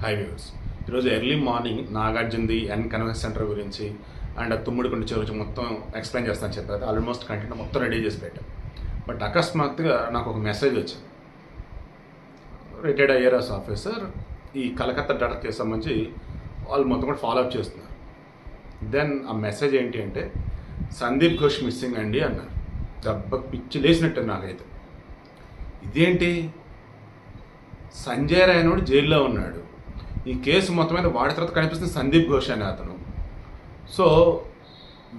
High views ఈరోజు early morning నాగార్జునది N convention centre గురించి అండ్ తుమ్ముడికొండ గురించి మొత్తం ఎక్స్ప్లెయిన్ చేస్తాను చెప్పారు ఆల్మోస్ట్ కంటెంట్ మొత్తం రెడీ చేసి పెట్టాను బట్ అకస్మాత్తుగా నాకు ఒక మెసేజ్ వచ్చింది. రిటైర్డ్ ఐఆర్ఎస్ ఆఫీసర్ ఈ కలకత్తా డాటా కేసు సంబంధించి వాళ్ళు మొత్తం కూడా ఫాలో అప్ చేస్తున్నారు. దెన్ ఆ మెసేజ్ ఏంటి అంటే సందీప్ ఘోష్ మిస్సింగ్ అండి అన్నారు. దెబ్బ పిచ్చి లేసినట్టు నాకైతే. ఇదేంటి? సంజయ్ రాయనోడు జైల్లో ఉన్నాడు. ఈ కేసు మొత్తం మీద వాడి తర్వాత కనిపిస్తుంది సందీప్ ఘోష్ అనే అతను. సో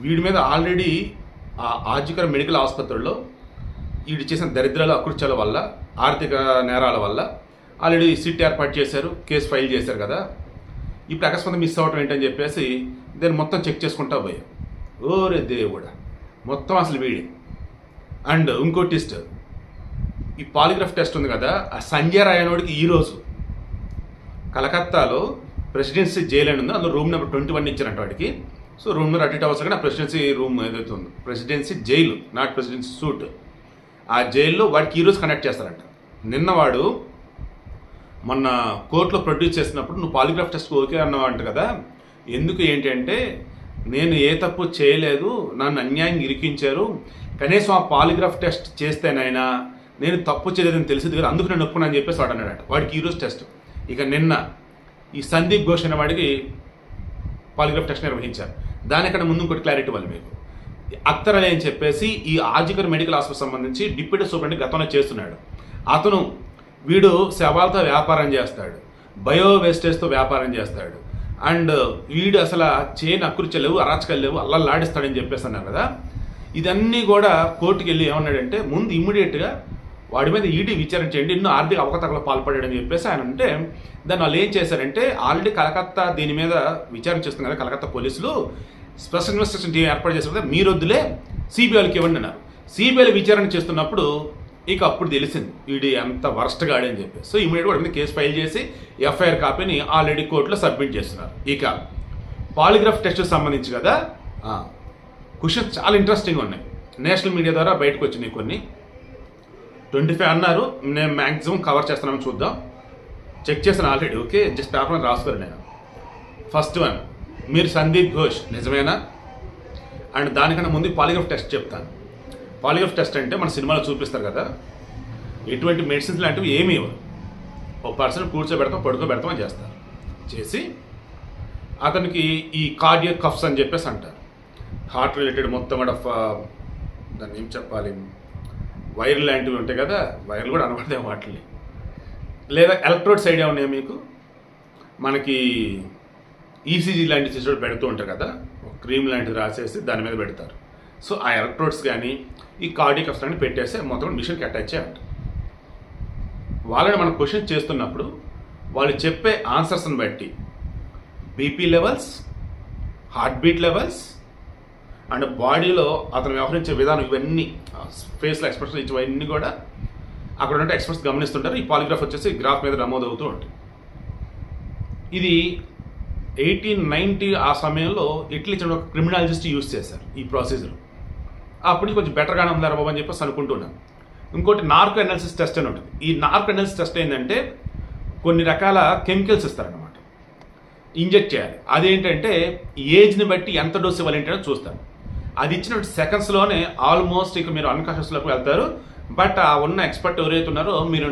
వీడి మీద ఆల్రెడీ ఆ ఆర్జికర్ మెడికల్ ఆసుపత్రిలో వీడు చేసిన దరిద్రాల అకృత్యాల వల్ల ఆర్థిక నేరాల వల్ల ఆల్రెడీ సిట్ ఏర్పాటు చేశారు కేసు ఫైల్ చేశారు కదా. ఇప్పుడు అకస్మాత్ మిస్ అవ్వటం ఏంటని చెప్పేసి దాన్ని మొత్తం చెక్ చేసుకుంటా పోయాం. ఓరే దేవుడా మొత్తం అసలు వీడి. అండ్ ఇంకో టెస్ట్ ఈ పాలిగ్రాఫ్ టెస్ట్ ఉంది కదా ఆ సంజయ్ రాయనోడికి ఈరోజు కలకత్తాలో ప్రెసిడెన్సీ జైలు అని ఉంది. అందులో రూమ్ నెంబర్ ట్వంటీ వన్ ఇచ్చారంట వాడికి. సో రూమ్ నెంబర్ అటు అవసరం కానీ ప్రెసిడెన్సీ రూమ్ ఏదైతే ఉందో presidency jail not presidency suite. ఆ జైల్లో వాడికి ఈరోజు కనెక్ట్ చేస్తారంట. నిన్న వాడు మొన్న కోర్టులో ప్రొడ్యూస్ చేసినప్పుడు నువ్వు పాలిగ్రాఫ్ టెస్ట్ ఓకే అన్నావంట కదా ఎందుకు ఏంటంటే నేను ఏ తప్పు చేయలేదు నన్ను అన్యాయం ఇరికించారు కనీసం ఆ పాలిగ్రాఫ్ టెస్ట్ చేస్తేనైనా నేను తప్పు చేయలేదని తెలిసింది కదా అందుకు నేను ఒప్పుకున్నాను అని చెప్పేసి వాడు అన్నాడట. వాడికి ఈరోజు టెస్ట్ ఇక నిన్న ఈ సందీప్ ఘోష్ అనే వాడికి పాలిగ్రాఫ్ టెస్ట్ నిర్వహించారు. దానికన్నా ముందు ఇంకోటి క్లారిటీ వాళ్ళు మీకు. అత్తర్ అని చెప్పేసి ఈ ఆజికర్ మెడికల్ హాస్పిటల్ సంబంధించి డిప్యూటీ సూపరింటెండెంట్ గతంలో చేస్తున్నాడు. అతను వీడు శవాలతో వ్యాపారం చేస్తాడు. బయో వేస్టేజ్తో వ్యాపారం చేస్తాడు. అండ్ వీడు అసలు చేయని అకృత్యాలు లేవు అరాచకాలు లేవు అల్లల్లాడిస్తాడని చెప్పేసి అన్నారు కదా. ఇదన్నీ కూడా కోర్టుకి వెళ్ళి ఏమన్నాడంటే ముందు ఇమ్మీడియట్గా వాడి మీద ఈడీ విచారణ చేయండి ఎన్నో ఆర్థిక అవకతవకలు పాల్పడాడని చెప్పేసి ఆయన అంటే దాన్ని వాళ్ళు ఏం చేశారంటే ఆల్రెడీ కలకత్తా దీని మీద విచారణ చేస్తున్నారు కదా కలకత్తా పోలీసులు. స్పెషల్ ఇన్వెస్టిగేషన్ టీం ఏర్పాటు చేశారు కదా మీరు వద్దులే సిబిఐకి ఇవ్వండి అన్నారు. సిబిఐలు విచారణ చేస్తున్నప్పుడు ఇక అప్పుడు తెలిసింది ఈడీ అంత వరస్ట్గా ఆడని చెప్పి సో ఇమీడియట్గా వాడి మీద కేసు ఫైల్ చేసి ఎఫ్ఐఆర్ కాపీని ఆల్రెడీ కోర్టులో సబ్మిట్ చేస్తున్నారు. ఇక పాలిగ్రాఫ్ టెస్ట్ సంబంధించి కదా క్వశ్చన్స్ చాలా ఇంట్రెస్టింగ్ ఉన్నాయి. నేషనల్ మీడియా ద్వారా బయటకు వచ్చినాయి కొన్ని. ట్వంటీ ఫైవ్ అన్నారు. నేను మ్యాక్సిమం కవర్ చేస్తున్నాను చూద్దాం. చెక్ చేశాను ఆల్రెడీ ఓకే జస్ట్ పేపర్ రాసుకోరు నేను. ఫస్ట్ వన్ మీరు సందీప్ ఘోష్ నిజమేనా? అండ్ దానికన్నా ముందు పాలిగ్రాఫ్ టెస్ట్ చెప్తాను. పాలిగ్రాఫ్ టెస్ట్ అంటే మన సినిమాలో చూపిస్తారు కదా ఎటువంటి మెడిసిన్స్ లాంటివి ఏమీ ఇవ్వరు. ఒక పర్సన్ కూర్చోబెడతాం పడుకోబెడతాం అని చేస్తారు. చేసి అతనికి ఈ కార్డియో కఫ్స్ అని చెప్పేసి అంటారు. హార్ట్ రిలేటెడ్ మొత్తం దాన్ని ఏం చెప్పాలి? వైర్ లాంటివి ఉంటాయి కదా వైర్లు కూడా అనబడతాయి వాటిని లేదా ఎలక్ట్రోడ్స్ ఐడియా ఉన్నాయా మీకు? మనకి ఈసీజీ లాంటి సిస్టమ్ పెడుతూ ఉంటారు కదా ఒక క్రీమ్ లాంటిది రాసేసి దాని మీద పెడతారు. సో ఆ ఎలక్ట్రోడ్స్ కానీ ఈ కార్డియక్ కఫ్స్ అని పెట్టేసి మొత్తం మిషన్కి అటాచ్ చేయాలి వాళ్ళని మనం క్వశ్చన్ చేస్తున్నప్పుడు వాళ్ళు చెప్పే ఆన్సర్స్ని బట్టి BP levels heart beat levels and బాడీలో అతను వ్యవహరించే విధానం ఇవన్నీ ఫేస్లో ఎక్స్ప్రెషన్ ఇవన్నీ కూడా అక్కడ ఉంటే ఎక్స్ప్రెస్ గమనిస్తుంటారు. ఈ పాలిగ్రాఫ్ వచ్చేసి గ్రాఫ్ మీద నమోదవుతూ ఉంటుంది ఇది ఎయిటీన్ నైంటీ ఆ సమయంలో ఇట్లీ ఇచ్చిన ఒక క్రిమినాలజిస్ట్ యూజ్ చేశారు ఈ ప్రొసీజర్ అప్పుడు కొంచెం బెటర్గానే ఉందా బాబు అని చెప్పేసి అనుకుంటున్నాను. ఇంకోటి నార్కో అనాలిసిస్ టెస్ట్ అని ఉంటుంది. ఈ నార్కో అనాలిసిస్ టెస్ట్ ఏంటంటే కొన్ని రకాల కెమికల్స్ ఇస్తారనమాట ఇంజెక్ట్ చేయాలి. అదేంటంటే ఏజ్ని బట్టి ఎంత డోస్ ఇవ్వాలి ఏంటో చూస్తారు. అది ఇచ్చిన సెకండ్స్లోనే ఆల్మోస్ట్ ఇక మీరు అన్కాన్షియస్లోకి వెళ్తారు. బట్ ఆ ఉన్న ఎక్స్పర్ట్ ఎవరైతే ఉన్నారో మీరు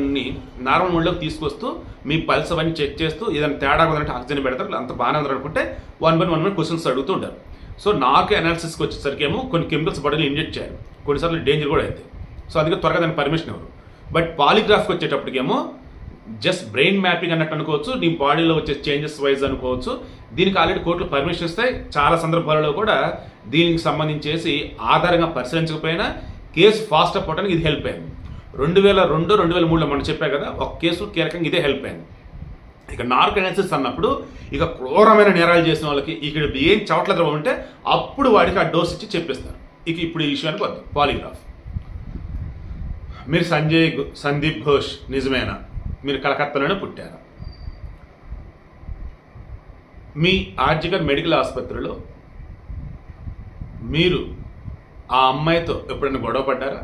నార్మల్ మూడ్లోకి తీసుకొస్తూ మీ పల్స్ అవన్నీ చెక్ చేస్తూ ఏదైనా తేడా ఉందంటే ఆక్సిజన్ పెడతారు. అంత బాగానే ఉందని అనుకుంటే one by one by questions అడుగుతూ ఉంటారు. సో నాకు అనాలిసిస్కి వచ్చేసరికి ఏమో కొన్ని కెమికల్స్ బాడీలో ఇంజెక్ట్ చేయాలి. కొన్నిసార్లు డేంజర్ కూడా అయితే సో అందుకే త్వరగా దానికి పర్మిషన్ ఇవ్వరు బట్ పాలిగ్రాఫ్కి వచ్చేటప్పటికేమో జస్ట్ బ్రెయిన్ మ్యాపింగ్ అన్నట్టు అనుకోవచ్చు నీ బాడీలో వచ్చే చేంజెస్ వైజ్ అనుకోవచ్చు. దీనికి ఆల్రెడీ కోర్టులు పర్మిషన్ ఇస్తాయి. చాలా సందర్భాలలో కూడా దీనికి సంబంధించేసి ఆధారంగా పరిశీలించకపోయినా కేసు ఫాస్ట్ అవ్వడానికి ఇది హెల్ప్ అయింది. రెండు వేల రెండు రెండు వేల మూడులో మనం చెప్పా కదా ఒక కేసు కీలకంగా ఇదే హెల్ప్ అయింది. ఇక నార్క్ అనాలిసిస్ అన్నప్పుడు ఇక క్రూరమైన నేరాలు చేసిన వాళ్ళకి ఇక్కడ ఏం చవట్ల ద్రవం ఉంటే అప్పుడు వాడికి ఆ డోస్ ఇచ్చి చెప్పిస్తారు. ఇక ఇప్పుడు ఈ విషయానికి వద్దాం. పాలిగ్రాఫ్ మీరు సంజయ్ సందీప్ ఘోష్ నిజమేనా? మీరు కలకత్తాలోనే పుట్టారు. మీ ఆర్జికర్ మెడికల్ ఆసుపత్రిలో మీరు ఆ అమ్మాయితో ఎప్పుడైనా గొడవ పడ్డారా?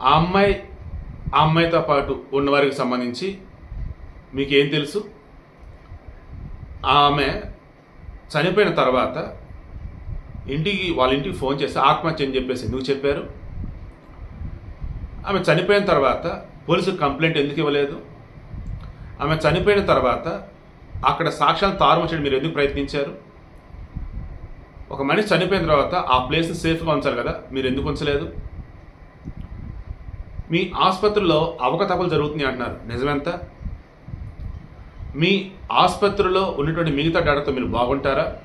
ఆ అమ్మాయి ఆ అమ్మాయితో పాటు ఉన్నవారికి సంబంధించి మీకేం తెలుసు? ఆమె చనిపోయిన తర్వాత ఇంటికి వాళ్ళ ఇంటికి ఫోన్ చేసి ఆత్మహత్య అని చెప్పేసి ఎందుకు చెప్పారు? ఆమె చనిపోయిన తర్వాత పోలీసు కంప్లైంట్ ఎందుకు ఇవ్వలేదు? ఆమె చనిపోయిన తర్వాత అక్కడ సాక్ష్యాలు తారుమచ్చడం మీరు ఎందుకు ప్రయత్నించారు? ఒక మనిషి చనిపోయిన తర్వాత ఆ ప్లేస్ని సేఫ్గా ఉంచాలి కదా మీరు ఎందుకు ఉంచలేదు? మీ ఆసుపత్రిలో అవకతవకలు జరుగుతున్నాయి అంటున్నారు. నిజమెంత? మీ ఆసుపత్రిలో ఉన్నటువంటి మిగతా డేటాతో మీరు బాగుంటారా?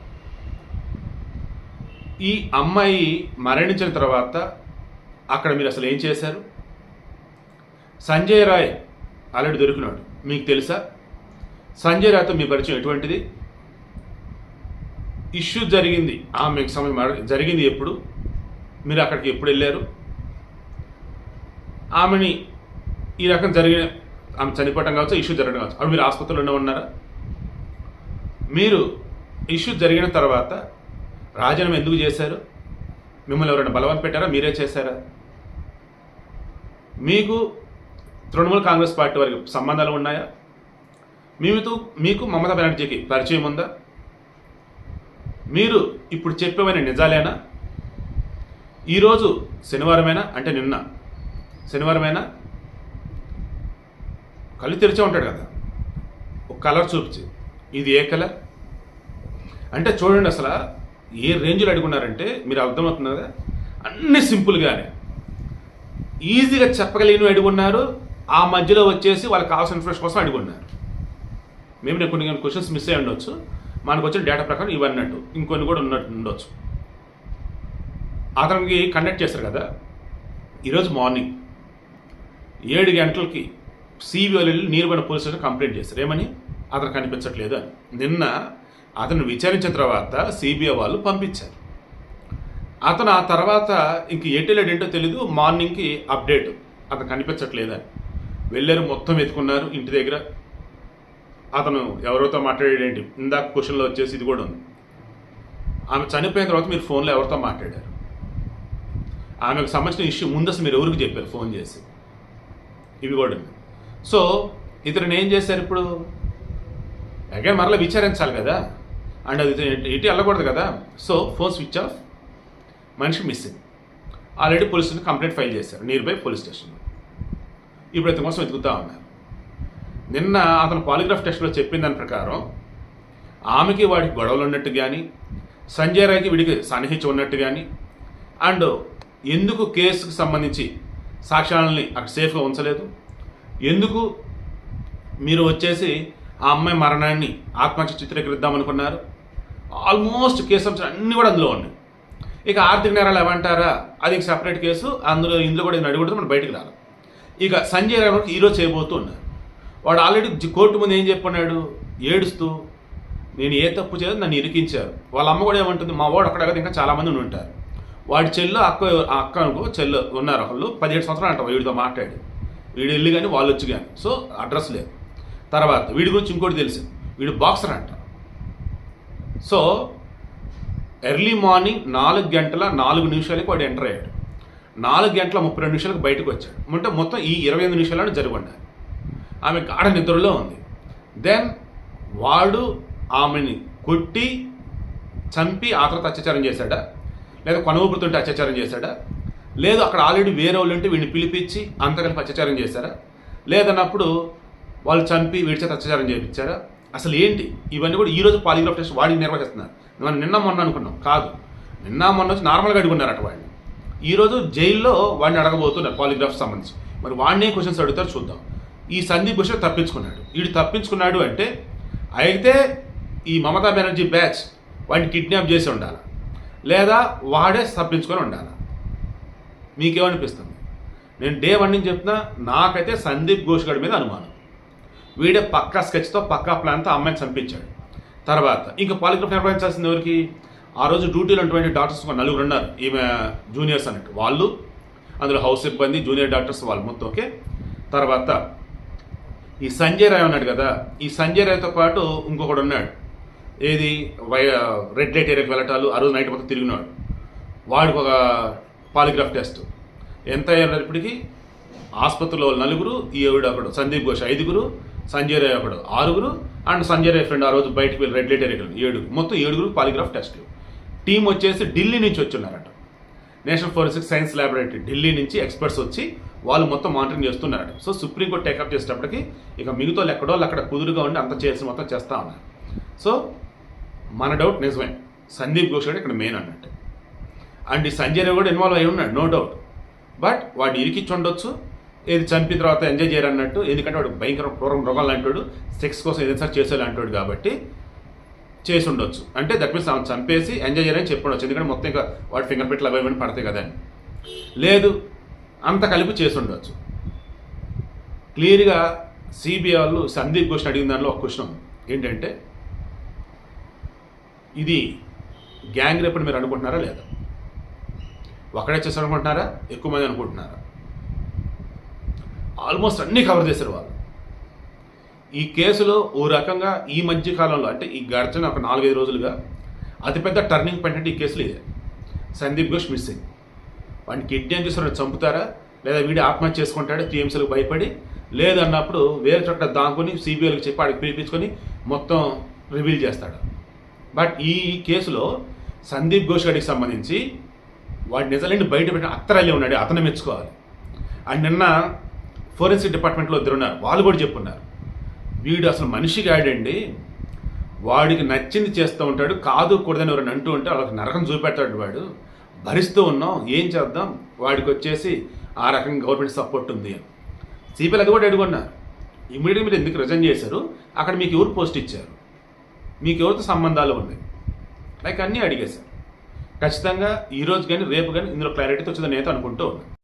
ఈ అమ్మాయి మరణించిన తర్వాత అక్కడ మీరు అసలు ఏం చేశారు? సంజయ్ రాయ్ ఆల్రెడీ దొరికినాడు. మీకు తెలుసా? సంజయ్ రాయ్తో మీ పరిచయం ఎటువంటిది? ఇష్యూ జరిగింది. ఆమెకు సమయం జరిగింది ఎప్పుడు? మీరు అక్కడికి ఎప్పుడు వెళ్ళారు? ఆమెని ఈ రకం జరిగిన ఆమె చనిపోవటం కావచ్చు ఇష్యూ జరగడం కావచ్చు. అప్పుడు మీరు ఆసుపత్రిలోనే ఉన్నారా? మీరు ఇష్యూ జరిగిన తర్వాత రాజీనామా ఎందుకు చేశారు? మిమ్మల్ని ఎవరైనా బలవం పెట్టారా? మీరే చేశారా? మీకు తృణమూల్ కాంగ్రెస్ పార్టీ వారికి సంబంధాలు ఉన్నాయా? మీతో మీకు మమతా బెనర్జీకి పరిచయం ఉందా? మీరు ఇప్పుడు చెప్పేవైన నిజాలేనా? ఈరోజు శనివారమేనా? అంటే నిన్న. శనివారమేనా? కళ్ళు తెరిచే ఉంటాడు కదా. ఒక కలర్ చూపించి. ఇది ఏ కలర్? అంటే చూడండి అసలు ఏ రేంజ్లో అడుగున్నారంటే మీరు అర్థమవుతుంది కదా అన్ని సింపుల్గానే. ఈజీగా చెప్పగలిగినవి అడుగున్నారు. ఆ మధ్యలో వచ్చేసి వాళ్ళకి కావాల్సిన ఇన్ఫర్మేషన్ కోసం అడుగున్నారు మేము నేను కొన్ని కొన్ని క్వశ్చన్స్ మిస్ అయ్యి ఉండొచ్చు. మనకు వచ్చిన డేటా ప్రకారం ఇవన్నట్టు ఇంకొన్ని కూడా ఉన్నట్టు ఉండొచ్చు. అతనికి కండక్ట్ చేస్తారు కదా? ఈరోజు మార్నింగ్ ఏడు గంటలకి సిబిఐ నీరుబడిన పోలీస్ స్టేషన్ కంప్లైంట్ చేస్తారు ఏమని? అతను కనిపించట్లేదు అని. నిన్న అతను విచారించిన తర్వాత సిబిఐ వాళ్ళు పంపించారు. అతను ఆ తర్వాత ఇంక ఎటు ఏంటో తెలీదు. మార్నింగ్కి అప్డేట్ అతను కనిపించట్లేదని అని. వెళ్ళారు మొత్తం ఎత్తుకున్నారు ఇంటి దగ్గర. అతను ఎవరితో మాట్లాడాడేంటి ఇందాక క్వశ్చన్లో వచ్చేసి ఇది కూడా ఉంది. ఆమె చనిపోయిన తర్వాత మీరు ఫోన్లో ఎవరితో మాట్లాడారు? ఆమెకు సంబంధించిన ఇష్యూ ముందు మీరు ఎవరికి చెప్పారు ఫోన్ చేసి? ఇవి కూడా ఉంది సో ఇతరుని ఏం చేశారు ఇప్పుడు? అగైన్ మరలా విచారించాలి కదా. అండ్ అది ఇటు వెళ్ళకూడదు కదా. So phone switch off. మనిషి మిస్సింగ్. ఆల్రెడీ పోలీసులు కంప్లైంట్ ఫైల్ చేశారు. నియర్ బై పోలీస్ స్టేషన్లో ఇప్పుడు ఇతని కోసం వెతుకుతా ఉన్నారు నిన్న అతను పాలిగ్రాఫ్ టెస్ట్లో చెప్పిన దాని ప్రకారం ఆమెకి వాడికి గొడవలు ఉన్నట్టు కానీ సంజయ్ రాయ్కి వీడికి సన్నిహిత్యం ఉన్నట్టు కానీ అండ్ ఎందుకు కేసుకు సంబంధించి సాక్ష్యాలని అక్కడ సేఫ్గా ఉంచలేదు? ఎందుకు మీరు వచ్చేసి ఆ అమ్మాయి మరణాన్ని ఆత్మహత్య చిత్రీకరిద్దాం అనుకున్నారు ఆల్మోస్ట్ కేసు అన్నీ కూడా అందులో ఉన్నాయి. ఇక ఆర్థిక నేరాలు ఏమంటారా అది సపరేట్ కేసు. అందులో ఇందులో కూడా నేను అడుగుతుంది మనం బయటకు రాలి. ఇక సంజయ్ రావణ్ హీరో చేయబోతూ ఉన్నారు. వాడు ఆల్రెడీ కోర్టు ముందు ఏం చెప్పన్నాడు ఏడుస్తూ నేను ఏ తప్పు చేయదు నన్ను ఇరికించారు. వాళ్ళ అమ్మ కూడా ఏమంటుంది మా వాడు అక్కడ కదా ఇంకా చాలామంది ఉంటారు. వాడి చెల్లు అక్క అక్క అనుకో చెల్లు ఉన్నారు ఒకళ్ళు పదిహేడు సంవత్సరాలు అంటారు వీడితో మాట్లాడి. వీడు వెళ్ళి కానీ వాళ్ళు వచ్చి కానీ సో అడ్రస్ లేదు. తర్వాత వీడి గురించి ఇంకోటి తెలుసు వీడు బాక్సర్ అంట. సో ఎర్లీ మార్నింగ్ నాలుగు గంటల నాలుగు నిమిషాలకి వాడు ఎంటర్ అయ్యాడు. నాలుగు గంటల ముప్పై రెండు నిమిషాలకు బయటకు వచ్చాడు. అంటే మొత్తం ఈ ఇరవై ఎనిమిది నిమిషాలను జరగబడ్డాయి ఆమె గాఢ నిద్రలో ఉంది. దెన్ వాడు ఆమెని కొట్టి చంపి ఆ తర్వాత అత్యాచారం చేశాడా? లేదా కొనవబడుతుంటే అత్యాచారం చేశాడా? లేదు అక్కడ ఆల్రెడీ వేరే వాళ్ళు ఉంటే వీడిని పిలిపించి అంత కలిపి అత్యాచారం చేశారా? లేదన్నప్పుడు వాళ్ళు చంపి వీడి చేత అత్యాచారం చేయించారా? అసలు ఏంటి? ఇవన్నీ కూడా ఈరోజు పాలిగ్రాఫ్ టెస్ట్ వాడికి నిర్వహిస్తున్నారు. మనం నిన్న మొన్న అనుకున్నాం. కాదు. నిన్న మొన్న వచ్చి నార్మల్గా అడుగున్నారట వాడిని. ఈరోజు జైల్లో వాడిని అడగబోతున్నారు పాలిగ్రాఫ్ సంబంధించి. మరి వాడినే క్వశ్చన్స్ అడుగుతారు చూద్దాం. ఈ సందీప్ భూషణ్ తప్పించుకున్నాడు. వీడు తప్పించుకున్నాడు అంటే అయితే ఈ మమతా బెనర్జీ బ్యాచ్ వాడిని కిడ్నాప్ చేసి ఉండాలి? లేదా వాడే తప్పించుకొని ఉండాలి? మీకేమనిపిస్తుంది? నేను డే వన్ నుంచి చెప్తున్నా నాకైతే సందీప్ ఘోష్ గడి మీద అనుమానం. వీడే పక్కా స్కెచ్తో పక్కా ప్లాన్తో అమ్మాయిని చంపించాడు. తర్వాత ఇంకా పాలిగ్రాఫ్ నిర్వహించాల్సింది ఎవరికి? ఆ రోజు డ్యూటీలో ఉన్నటువంటి డాక్టర్స్ ఒక నలుగురు ఉన్నారు. ఈమె జూనియర్స్ అన్నట్టు. వాళ్ళు అందులో హౌస్ సిబ్బంది జూనియర్ డాక్టర్స్ వాళ్ళు మొత్తం ఓకే తర్వాత ఈ సంజయ్ రాయ్ ఉన్నాడు కదా. ఈ సంజయ్ రాయ్తో పాటు ఇంకొకడు ఉన్నాడు. ఏది? వై రెడ్ లైట్ ఏరియాకి వెళ్ళటాలు. ఆ రోజు నైట్ మొత్తం తిరిగినాడు. వాడికి ఒక పాలిగ్రాఫ్ టెస్ట్ ఎంత అయ్యారు ఆసుపత్రిలో నలుగురు ఈ ఏడు ఒకడు సందీప్ ఘోష్ ఐదుగురు సంజయ్ రాయ్ ఒకడు ఆరుగురు అండ్ సంజయ్ రాయ్ ఫ్రెండ్ ఆ రోజు బయటకు వెళ్ళి రెడ్ లైట్ ఏరియాకి ఏడుగురు. మొత్తం ఏడుగురు పాలిగ్రాఫ్ టెస్ట్లు టీం వచ్చేసి ఢిల్లీ నుంచి వచ్చున్నారట. National forensic science laboratory Delhi నుంచి ఎక్స్పర్ట్స్ వచ్చి వాళ్ళు మొత్తం మానిటరింగ్ చేస్తున్నారట. సో సుప్రీంకోర్టు టేకప్ చేసేటప్పటికి ఇక మిగతా వాళ్ళు ఎక్కడో అక్కడ కుదురుగా ఉండి అంత చేసి మొత్తం చేస్తా ఉన్నారు. సో మన డౌట్ నిజమే. సందీప్ ఘోష్ ఇక్కడ మెయిన్ అన్నట్టు. అండ్ ఈ సంజయ్ కూడా ఇన్వాల్వ్ అయి ఉన్నాడు నో డౌట్ బట్ వాడు ఇరికిచ్చి ఉండొచ్చు. ఏది చంపిన తర్వాత ఎంజాయ్ చేయరు అన్నట్టు. ఎందుకంటే వాడు భయంకర క్రూరం మృగాలు అంటాడు సెక్స్ కోసం ఏదైనా సరే అంటాడు కాబట్టి చేసి ఉండొచ్చు. అంటే దట్ మీన్స్ ఆమె చంపేసి ఎంజాయ్ చేయరని చెప్పి ఎందుకంటే మొత్తం ఇంకా వాడి ఫింగర్ ప్రింట్లు అవి ఇవన్నీ పడతాయి కదా అని. లేదు అంత కలిపి చేసి ఉండొచ్చు. క్లియర్గా సిబిఐ వాళ్ళు సందీప్ క్వశ్చన్ అడిగిన దానిలో ఒక క్వశ్చన్ ఏంటంటే ఇది గ్యాంగ్ రేప్ అని మీరు అనుకుంటున్నారా లేదా? ఒకడే చేశారు అనుకుంటున్నారా ఎక్కువ మంది అనుకుంటున్నారా? ఆల్మోస్ట్ అన్నీ కవర్ చేశారు వాళ్ళు. ఈ కేసులో ఓ రకంగా ఈ మధ్యకాలంలో అంటే ఈ గడిచిన ఒక నాలుగైదు రోజులుగా అతిపెద్ద టర్నింగ్ పాయింట్ అంటే ఈ కేసులో ఇదే. సందీప్ ఘోష్ మిస్సింగ్ వాడిని కిడ్నాప్ చేసి వాడిని చంపుతారా? లేదా వీడి ఆత్మహత్య చేసుకుంటాడు? టీఎంసీలకు భయపడి? లేదన్నప్పుడు వేరే చోట దాంకొని సిబిఐలకు చెప్పి ఆడికి పిలిపించుకొని మొత్తం రివీల్ చేస్తాడు. బట్ ఈ కేసులో సందీప్ ఘోష్ గారికి సంబంధించి వాడి నిజాలని బయట పెట్టిన అత్తరాలే ఉన్నాడు. అతను మెచ్చుకోవాలి. అండ్ నిన్న ఫోరెన్సిక్ డిపార్ట్మెంట్లో ఇద్దరు ఉన్నారు. వాళ్ళు కూడా చెప్పున్నారు. వీడు అసలు మనిషికి ఆడండి వాడికి నచ్చింది చేస్తూ ఉంటాడు కాదు కూడదని ఎవరైనా అంటూ ఉంటే వాళ్ళకి నరకం చూపెడతాడు వాడు. భరిస్తూ ఉన్నాం ఏం చేద్దాం? వాడికి వచ్చేసి ఆ రకంగా గవర్నమెంట్ సపోర్ట్ ఉంది. అని సిపిఎల్ అది కూడా అడుగున్నారు ఇమీడియట్గా మీరు ఎందుకు రిజైన్ చేశారు? అక్కడ మీకు ఎవరు పోస్ట్ ఇచ్చారు? మీకు ఎవరితో సంబంధాలు ఉన్నాయి? లైక్ అన్నీ అడిగేశారు. ఖచ్చితంగా ఈ రోజు కానీ రేపు కానీ ఇందులో క్లారిటీతో వచ్చిందని నేత అనుకుంటూ ఉన్నాను.